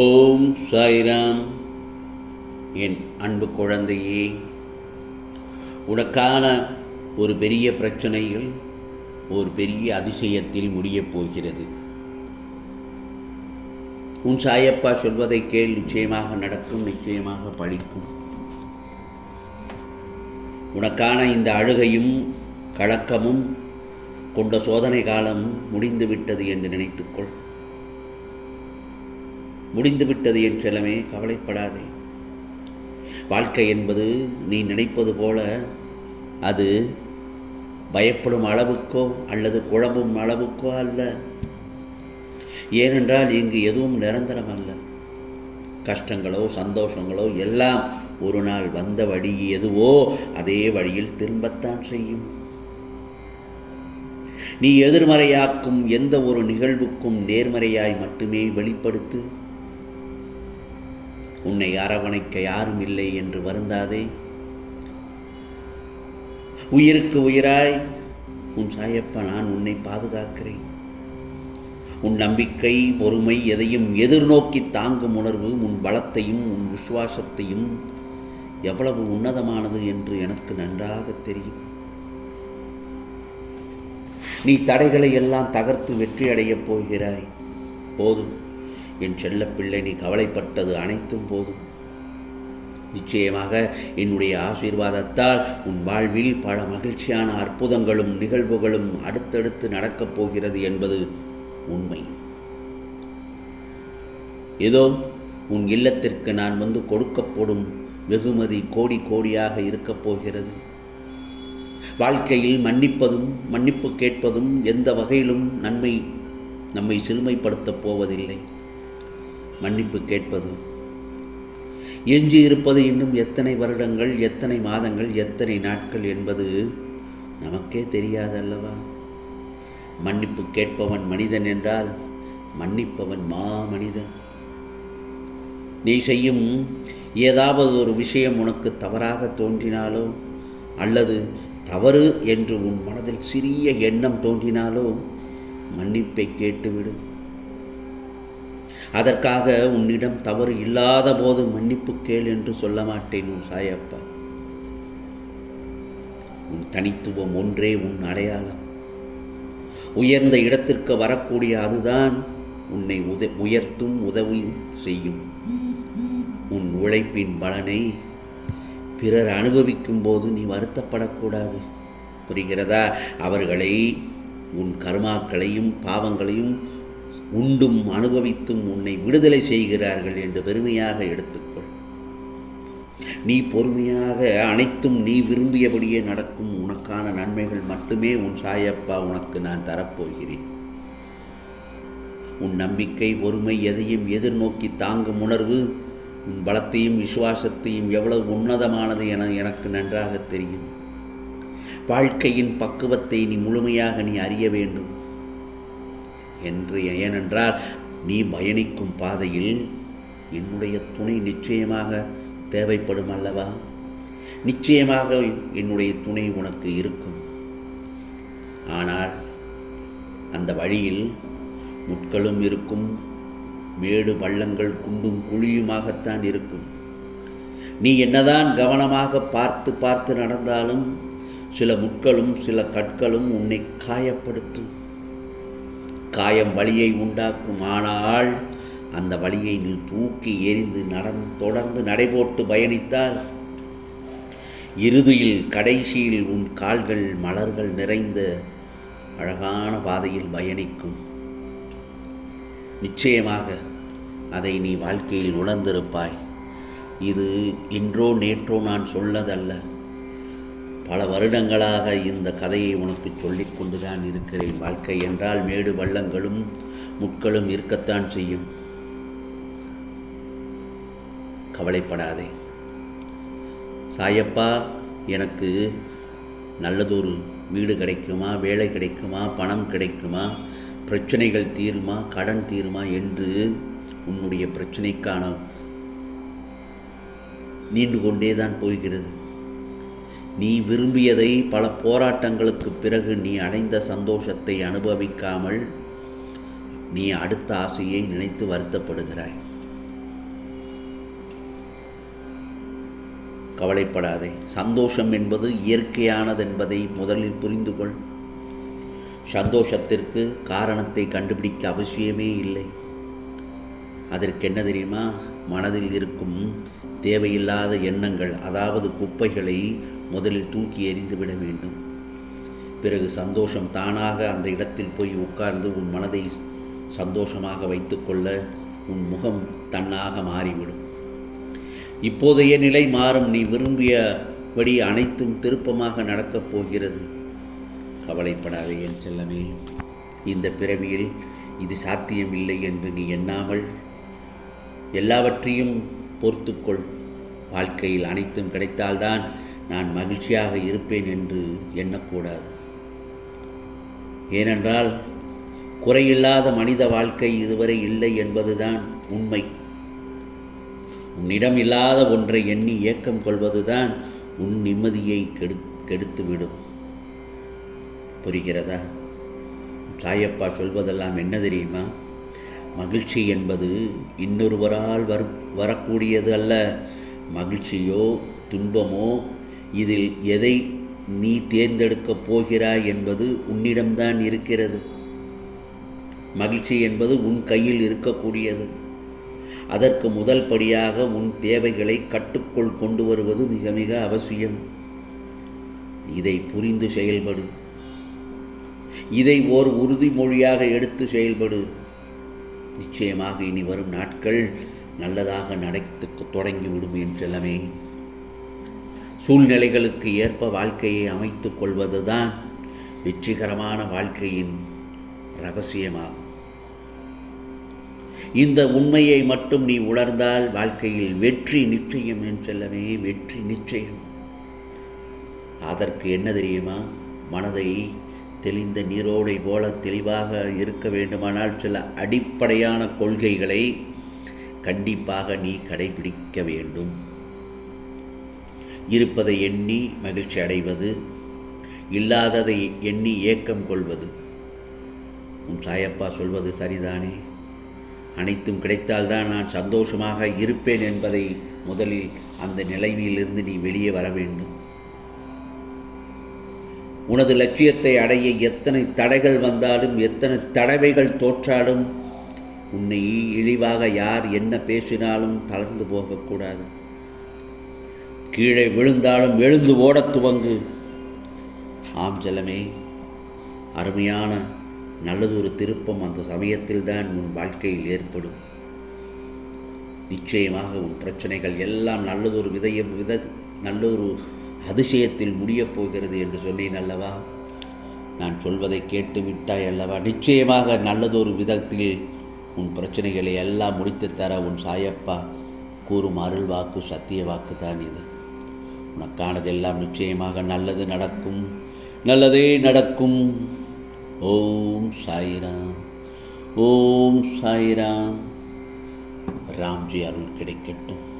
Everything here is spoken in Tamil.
ஓம் சாய்ராம். என் அன்பு குழந்தையே உனக்கான ஒரு பெரிய பிரச்சனையில் ஒரு பெரிய அதிசயத்தில் முடியப் போகிறது. உன் சாயப்பா சொல்வதை கேள் நிச்சயமாக நடக்கும் நிச்சயமாக பழிக்கும். உனக்கான இந்த அழுகையும் கலக்கமும் கொண்ட சோதனை காலம் முடிந்துவிட்டது என்று நினைத்துக்கொள். முடிந்துவிட்டது என் செல்லமே கவலைப்படாதே. வாழ்க்கை என்பது நீ நினைப்பது போல அது பயப்படும் அளவுக்கோ அல்லது குழம்பும் அளவுக்கோ அல்ல. ஏனென்றால் இங்கு எதுவும் நிரந்தரம் அல்ல கஷ்டங்களோ சந்தோஷங்களோ எல்லாம் ஒரு நாள் வந்த வழி எதுவோ அதே வழியில் திரும்பத்தான் செய்யும். நீ எதிர்மறையாக்கும் எந்த ஒரு நிகழ்வுக்கும் நேர்மறையாய் மட்டுமே வெளிப்படுத்து. உன்னை அரவணைக்க யாரும் இல்லை என்று வருந்தாதே. உயிருக்கு உயிராய் உன் சாயப்பா நான் உன்னை பாதுகாக்கிறேன். உன் நம்பிக்கை பொறுமை எதையும் எதிர்நோக்கி தாங்கும் உணர்வு உன் பலத்தையும் உன் விசுவாசத்தையும் எவ்வளவு உன்னதமானது என்று எனக்கு நன்றாக தெரியும். நீ தடைகளை எல்லாம் தகர்த்து வெற்றியடையப் போகிறாய். போதும். என் செல்லப்பிள்ளை நீ கவலைப்பட்டது அனைத்தும் போதும். நிச்சயமாக என்னுடைய ஆசீர்வாதத்தால் உன் வாழ்வில் பல மகிழ்ச்சியான அற்புதங்களும் நிகழ்வுகளும் அடுத்தடுத்து நடக்கப் போகிறது என்பது உண்மை. ஏதோ உன் இல்லத்திற்கு நான் வந்து கொடுக்கப்படும் வெகுமதி கோடி கோடியாக இருக்கப் போகிறது. வாழ்க்கையில் மன்னிப்பதும் மன்னிப்பு கேட்பதும் எந்த வகையிலும் நன்மை நம்மை சிறுமைப்படுத்தப் போவதில்லை. மன்னிப்பு கேட்பது. எஞ்சி இருப்பது இன்னும் எத்தனை வருடங்கள் எத்தனை மாதங்கள் எத்தனை நாட்கள் என்பது நமக்கே தெரியாதல்லவா? மன்னிப்பு கேட்பவன் மனிதன் என்றால் மன்னிப்பவன் மா மனிதன் நீ செய்யும் ஏதாவது ஒரு விஷயம் உனக்கு தவறாக தோன்றினாலோ அல்லது தவறு என்று உன் மனதில் சிறிய எண்ணம் தோன்றினாலோ மன்னிப்பை கேட்டுவிடு. அதற்காக உன்னிடம் தவறு இல்லாத போது மன்னிப்பு கேள் என்று சொல்ல மாட்டேன் உன் சாயப்பா. உன் தனித்துவம் ஒன்றே உன் அடையாளம். உயர்ந்த இடத்திற்கு வரக்கூடிய அதுதான் உன்னை உத உயர்த்தும் உதவியும் செய்யும். உன் உழைப்பின் பலனை பிறர் அனுபவிக்கும் போது நீ வருத்தப்படக்கூடாது. புரிகிறதா? அவர்களை உன் கர்மாக்களையும் பாவங்களையும் உண்டும் அனுபவித்தும் உன்னை விடுதலை செய்கிறார்கள் என்று பெருமையாக எடுத்துக்கொள். நீ பொறுமையாக அனைத்தும் நீ விரும்பியபடியே நடக்கும் உனக்கான நன்மைகள் மட்டுமே உன் சாயப்பா உனக்கு நான் தரப்போகிறேன். உன் நம்பிக்கை பொறுமை எதையும் எதிர்நோக்கி தாங்கும் உணர்வு உன் பலத்தையும் விசுவாசத்தையும் எவ்வளவு உன்னதமானது என எனக்கு நன்றாக தெரியும். வாழ்க்கையின் பக்குவத்தை நீ முழுமையாக நீ அறிய வேண்டும். என்று ஏனென்றால் நீ பயணிக்கும் பாதையில் என்னுடைய துணை நிச்சயமாக தேவைப்படும் அல்லவா? நிச்சயமாக என்னுடைய துணை உனக்கு இருக்கும். ஆனால் அந்த வழியில் முட்களும் இருக்கும் மேடு பள்ளங்கள் குண்டும் குழியுமாகத்தான் இருக்கும். நீ என்னதான் கவனமாக பார்த்து பார்த்து நடந்தாலும் சில முட்களும் சில கற்களும் உன்னை காயப்படுத்தும். காயம் வழியை உண்டாக்கும் ஆனால் அந்த வழியை நீ தூக்கி எறிந்து நடந் தொடர்ந்து நடைபோட்டு பயணித்தால் இறுதியில் கடைசியில் உன் கால்கள் மலர்கள் நிறைந்த அழகான பாதையில் பயணிக்கும். நிச்சயமாக அதை நீ வாழ்க்கையில் உணர்ந்திருப்பாய். இது இன்றோ நேற்றோ நான் சொல்லதல்ல. பல வருடங்களாக இந்த கதையை உனக்கு சொல்லிக் கொண்டுதான் இருக்கிறேன். வாழ்க்கை என்றால் மேடு பள்ளங்களும் முட்களும் இருக்கத்தான் செய்யும். கவலைப்படாதே. சாயப்பா எனக்கு நல்லதொரு வீடு கிடைக்குமா? வேலை கிடைக்குமா? பணம் கிடைக்குமா? பிரச்சனைகள் தீருமா? கடன் தீருமா? என்று உன்னுடைய பிரச்சனைக்கான நீண்டு கொண்டே தான் போகிறது. நீ விரும்பியதை பல போராட்டங்களுக்கு பிறகு நீ அடைந்த சந்தோஷத்தை அனுபவிக்காமல் நீ அடுத்த ஆசையை நினைத்து வருத்தப்படுகிறாய். கவலைப்படாதே. சந்தோஷம் என்பது இயற்கையானது என்பதை முதலில் புரிந்து கொள் சந்தோஷத்திற்கு காரணத்தை கண்டுபிடிக்க அவசியமே இல்லை. அதற்கு என்ன தெரியுமா? மனதில் இருக்கும் தேவையில்லாத எண்ணங்கள் அதாவது குப்பைகளை முதலில் தூக்கி எறிந்துவிட வேண்டும். பிறகு சந்தோஷம் தானாக அந்த இடத்தில் போய் உட்கார்ந்து உன் மனதை சந்தோஷமாக வைத்துக்கொள்ள உன் முகம் தன்னாக மாறிவிடும். இப்போதைய நிலை மாறும். நீ விரும்பியபடி அனைத்தும் திருப்பமாக நடக்கப் போகிறது. கவலைப்படாதே என் செல்லமே. இந்த பிறவியில் இது சாத்தியமில்லை என்று நீ எண்ணாமல் எல்லாவற்றையும் பொறுத்துக்கொள். வாழ்க்கையில் அனைத்தும் கிடைத்தால்தான் நான் மகிழ்ச்சியாக இருப்பேன் என்று எண்ணக்கூடாது. ஏனென்றால் குறையில்லாத மனித வாழ்க்கை இதுவரை இல்லை என்பதுதான் உண்மை. உன்னிடம் இல்லாத ஒன்றை எண்ணி ஏக்கம் கொள்வதுதான் உன் நிம்மதியை கெடு கெடுத்துவிடும். புரிகிறதா? சாயப்பா சொல்வதெல்லாம் என்ன தெரியுமா? மகிழ்ச்சி என்பது இன்னொருவரால் வரு வரக்கூடியது அல்ல. மகிழ்ச்சியோ துன்பமோ இதில் எதை நீ தேர்ந்தெடுக்கப் போகிறாய் என்பது உன்னிடம்தான் இருக்கிறது. மகிழ்ச்சி என்பது உன் கையில் இருக்கக்கூடியது. அதற்கு முதல் படியாக உன் தேவைகளை கட்டுக்குள் கொண்டு வருவது மிக மிக அவசியம். இதை புரிந்து செயல்படு. இதை ஓர் உறுதிமொழியாக எடுத்து செயல்படு. நிச்சயமாக இனி வரும் நாட்கள் நல்லதாக நடத்து தொடங்கிவிடும் என்றெல்லாமே சூழ்நிலைகளுக்கு ஏற்ப வாழ்க்கையை அமைத்துக் கொள்வதுதான் வெற்றிகரமான வாழ்க்கையின் ரகசியமாகும். இந்த உண்மையை மட்டும் நீ உணர்ந்தால் வாழ்க்கையில் வெற்றி நிச்சயம் என்றெல்லாமே வெற்றி நிச்சயம். அதற்கு என்ன தெரியுமா? மனதை தெளிந்த நீரோடை போல தெளிவாக இருக்க வேண்டுமானால் சில அடிப்படையான கொள்கைகளை கண்டிப்பாக நீ கடைபிடிக்க வேண்டும். இருப்பதை எண்ணி மகிழ்ச்சி அடைவது இல்லாததை எண்ணி ஏக்கம் கொள்வது. உன் சாயப்பா சொல்வது சரிதானே? அனைத்தும் கிடைத்தால்தான் நான் சந்தோஷமாக இருப்பேன் என்பதை முதலில் அந்த நிலைமையிலிருந்து நீ வெளியே வர வேண்டும். உனது லட்சியத்தை அடைய எத்தனை தடைகள் வந்தாலும் எத்தனை தடவைகள் தோற்றாலும் உன்னை இழிவாக யார் என்ன பேசினாலும் தளர்ந்து போகக்கூடாது. கீழே விழுந்தாலும் எழுந்து ஓடத் துவங்கு. ஆம் ஜலமே அருமையான நல்லதொரு திருப்பம் அந்த சமயத்தில்தான் உன் வாழ்க்கையில் ஏற்படும். நிச்சயமாக உன் பிரச்சனைகள் எல்லாம் நல்லதொரு விதையம் வித நல்லதொரு அதிசயத்தில் முடியப் போகிறது என்று சொன்னேன் அல்லவா? நான் சொல்வதை கேட்டு விட்டாய் அல்லவா? நிச்சயமாக நல்லதொரு விதத்தில் உன் பிரச்சனைகளை எல்லாம் முடித்து தர உன் சாயப்பா கூறும் அருள் வாக்கு சத்திய வாக்கு தான் இது. உனக்கானதெல்லாம் நிச்சயமாக நல்லது நடக்கும். நல்லதே நடக்கும். ஓம் சாய்ராம். ஓம் சாய்ராம். ராம்ஜி அருள் கிடைக்கட்டும்.